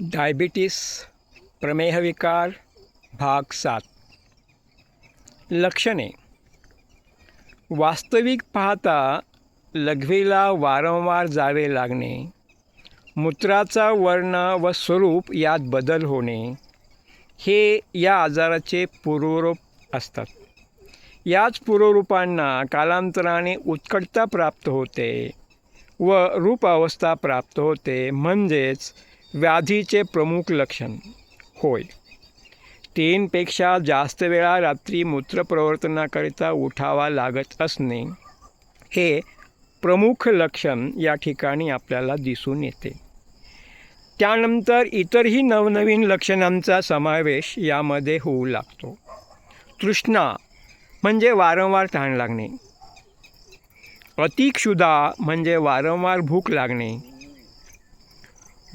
Diabetes प्रमेहविकार भाग सात. लक्षणे. वास्तविक पाहता लघवीला वारंवार जावे लागणे मूत्राचा वर्ण व स्वरूप यात बदल होणे हे या आजाराचे पूर्वरूप असतात. याच पूर्वरूपांना कालांतराने उत्कटता प्राप्त होते व रूप अवस्था प्राप्त होते. म्हणजेच व्याधीचे प्रमुख लक्षण. होय. तीनपेक्षा जास्त वेळा रात्री मूत्रप्रवर्तनाकरिता उठावा लागत असणे हे प्रमुख लक्षण या ठिकाणी आपल्याला दिसून येते. त्यानंतर इतरही नवनवीन लक्षणांचा समावेश यामध्ये होऊ लागतो. तृष्णा म्हणजे वारंवार तहान लागणे. अतिक्षुधा म्हणजे वारंवार भूक लागणे.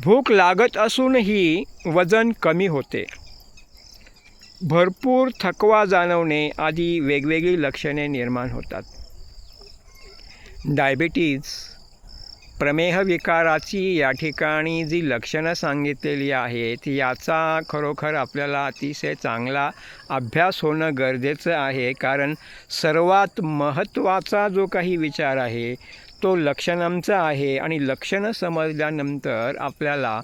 भूक लागत असूनही वजन कमी होते. भरपूर थकवा जाणवणे आदी वेगवेगळी लक्षणे निर्माण होतात. डायबिटीज प्रमेह विकाराची या ठिकाणी जी लक्षणं सांगितलेली आहेत याचा खरोखर आपल्याला अतिशय चांगला अभ्यास होणं गरजेचं आहे. कारण सर्वात महत्त्वाचा जो काही विचार आहे तो लक्षणांचा आहे आणि लक्षणं समजल्यानंतर आपल्याला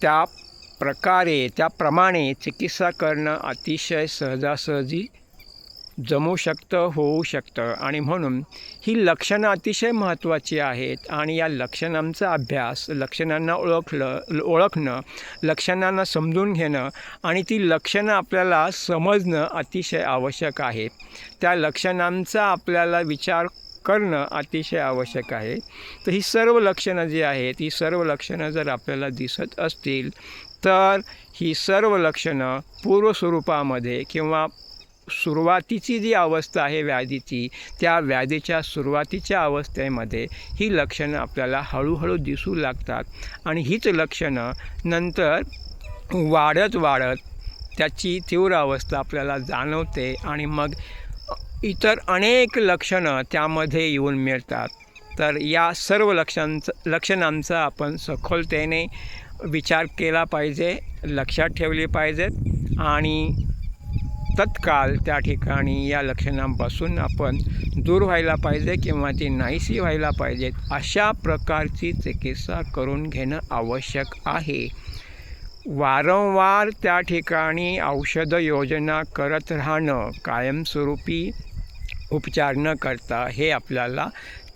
त्या प्रकारे त्याप्रमाणे चिकित्सा करणं अतिशय सहजासहजी जमू शकतं होऊ शकतं. आणि म्हणून ही लक्षणं अतिशय महत्त्वाची आहेत आणि या लक्षणांचा अभ्यास लक्षणांना ओळखलं ओळखणं लक्षणांना समजून घेणं आणि ती लक्षणं आपल्याला समजणं अतिशय आवश्यक आहे. त्या लक्षणांचा आपल्याला विचार करणं अतिशय आवश्यक आहे. तर ही सर्व लक्षणं जी आहेत ही सर्व लक्षणं जर आपल्याला दिसत असतील तर ही सर्व लक्षणं पूर्वस्वरूपामध्ये किंवा सुरुवातीची जी अवस्था आहे व्याधीची त्या व्याधीच्या सुरुवातीच्या अवस्थेमध्ये ही लक्षणं आपल्याला हळूहळू दिसू लागतात. आणि हीच लक्षणं नंतर वाढत वाढत त्याची तीव्र अवस्था आपल्याला जाणवते आणि मग इतर अनेक लक्षणं त्यामध्ये येऊन मिळतात. तर या सर्व लक्षांचं लक्षणांचा आपण सखोलतेने विचार केला पाहिजे लक्षात ठेवली पाहिजेत आणि तत्काळ त्या ठिकाणी या लक्षणांपासून आपण दूर व्हायला पाहिजे किंवा ती नाहीशी व्हायला पाहिजेत अशा प्रकारची चिकित्सा करून घेणं आवश्यक आहे. वारंवार त्या ठिकाणी औषध योजना करत राहणं कायमस्वरूपी उपचार न करता हे आपल्याला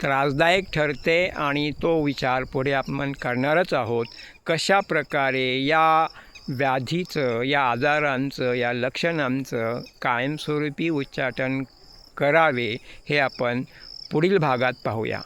त्रासदायक ठरते आणि तो विचार पुढे आपण करणारच आहोत. कशा प्रकारे या व्याधीचं या आजारांचं या लक्षणांचं कायमस्वरूपी उच्चाटन करावे हे आपण पुढील भागात पाहूया.